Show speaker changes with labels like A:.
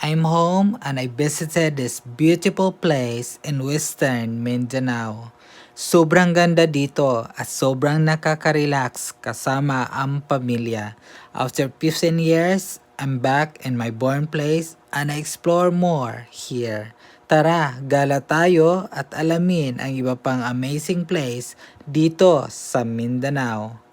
A: I'm home and I visited this beautiful place in Western Mindanao. Sobrang ganda dito at sobrang nakaka-relax kasama ang pamilya. After 15 years, I'm back in my born place and I explore more here. Tara, gala tayo at alamin ang iba pang amazing place dito sa Mindanao.